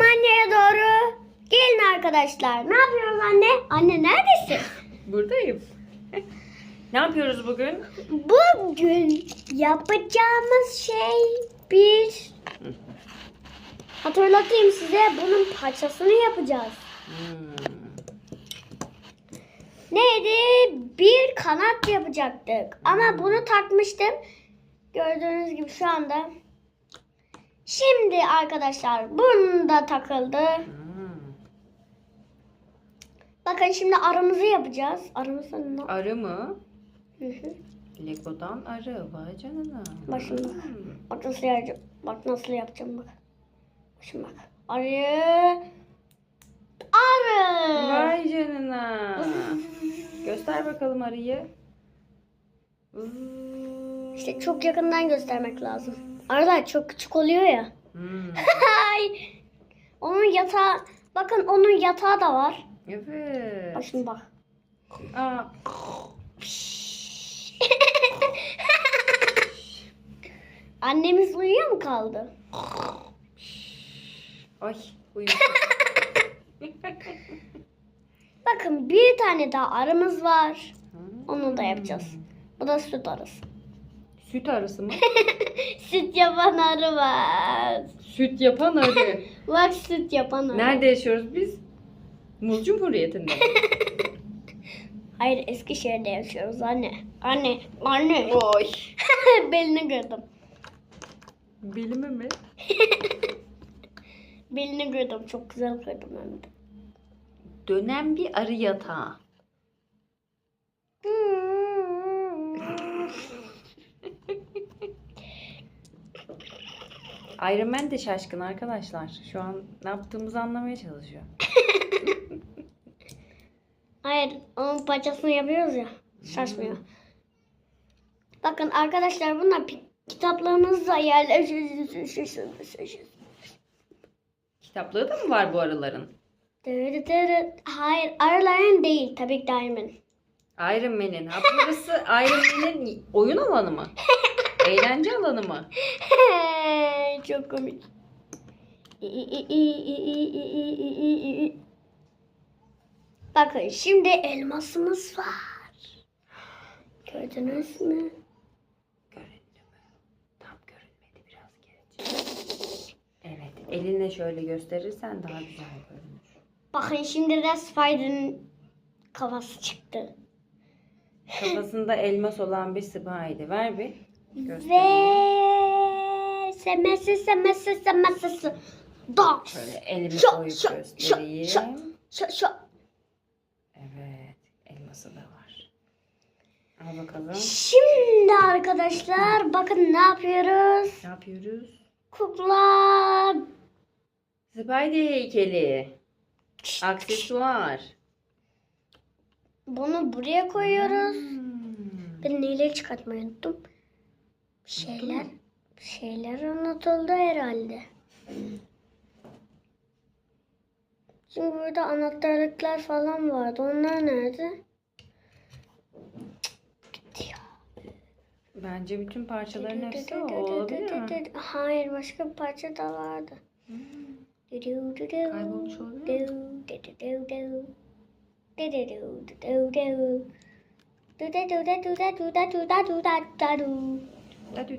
kumanyaya doğru gelin arkadaşlar. Ne yapıyoruz anne? Anne neredesin? Buradayım. ne yapıyoruz bugün? Bugün yapacağımız şey bir hatırlatayım size bunun parçasını yapacağız. Hmm. Neydi? Bir kanat yapacaktık. Ama bunu takmıştım. Gördüğünüz gibi şu anda. Şimdi arkadaşlar bunu da takıldı. Hmm. Bakın şimdi arımızı yapacağız. Arımızı ne? Arı mı? Hı hı. Lego'dan arı. Vay canına. Bak şimdi bak. Hmm. Bak nasıl yapacağım. Bak nasıl yapacağım bak. Şimdi bak. Arı. Arı. Vay canına. Göster bakalım arıyı. İşte çok yakından göstermek lazım. Arılar çok küçük oluyor ya. Hmm. Onun yatağı. Bakın onun yatağı da var. Evet. Bak şimdi bak. Aa, Annemiz uyuyor mu kaldı? ay uyuyor. Bakın bir tane daha arımız var. Hmm. Onu da yapacağız. Bu da süt arısı. Süt arısı mı? Süt yapan arı var. Süt yapan arı. Bak süt yapan arı. Nerede yaşıyoruz biz? Muz Cumhuriyeti'nde. Hayır Eskişehir'de yaşıyoruz anne. Anne, anne. Oy. Belini kırdım. Belime mi? Belini kırdım. Çok güzel kırdım hem de. Dönen bir arı yatağı. Iron Man de şaşkın arkadaşlar. Şu an ne yaptığımızı anlamaya çalışıyor. Hayır, onun parçasını yapıyoruz ya. Şaşmıyor. Bakın arkadaşlar bunlar pi- kitaplarınızda yerleşiyor. Kitaplığı da mı var bu arıların? Hayır, arıların değil. Tabii ki Diamond. Iron Man'in. Ha burası Iron Man'in oyun alanı mı? Eğlence alanı mı? Çok komik. Bakın şimdi elmasımız var. Gördünüz mü? Göründü mü? Tam görünmedi biraz gelecek. Evet. Elinle şöyle gösterirsen daha güzel görünür. Bakın şimdi de Spider'ın kafası çıktı. Kafasında elmas olan bir spaydı. Ver bir. Ve Göstereyim. Semesi semesi semesi Dans. Şöyle elimi Şu, koyup şu, göstereyim. şu. Şu, şu. Evet. Elması da var. Al bakalım. Şimdi arkadaşlar bakın ne yapıyoruz? Ne yapıyoruz? Kukla Spidey heykeli. Aksesuar. Bunu buraya koyuyoruz. Hmm. Ben neyle çıkartmayı unuttum. Bir şeyler, bir şeyler unutuldu herhalde. Çünkü burada anahtarlıklar falan vardı. Onlar nerede? Gitti ya. Bence bütün parçaların hepsi o olabilir mi? Hayır başka bir parça da vardı. Kaybolmuş olabilir Dadü,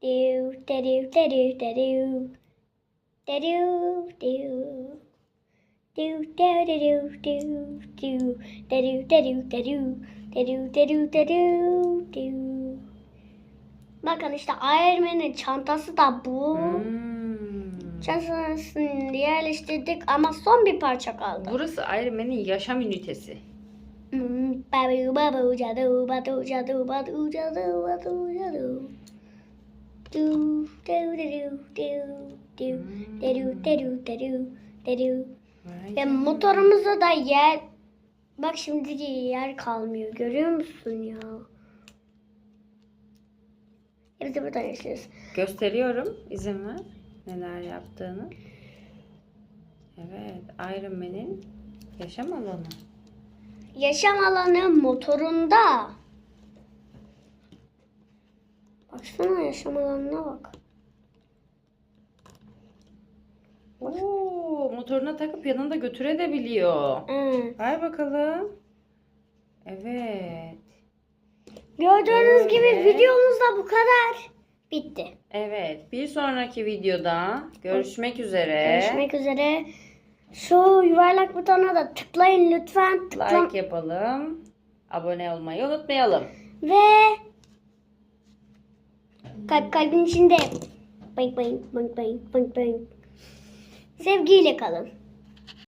Do, da do, da do, da do. Da do, do. Do, da da do, do, do. Da do, da do, da do. Da do, da do, da do, do. Bakın işte Iron Man'in çantası da bu. Hmm. Çantasını yerleştirdik ama son bir parça kaldı. Burası Iron Man'in yaşam ünitesi. Hmm. Babu babu cadu badu cadu badu cadu badu cadu. Vay Ve motorumuza da yer bak şimdi de yer kalmıyor. Görüyor musun ya? Hepsi buradan yaşıyoruz. Gösteriyorum. İzin ver. Neler yaptığını. Evet. Iron Man'in yaşam alanı. Yaşam alanı motorunda. Baksana yaşam alanına bak. Oo, motoruna takıp yanında götürebiliyor. Hı. Ver bakalım. Evet. Gördüğünüz gibi Böyle. videomuz da bu kadar. Bitti. Evet. Bir sonraki videoda görüşmek üzere. Görüşmek üzere. Şu yuvarlak butona da tıklayın lütfen. Tıkla Like yapalım. Abone olmayı unutmayalım. ve kalp kalbin içinde. Bang bang bang bang bang bang. Sevgiyle kalın.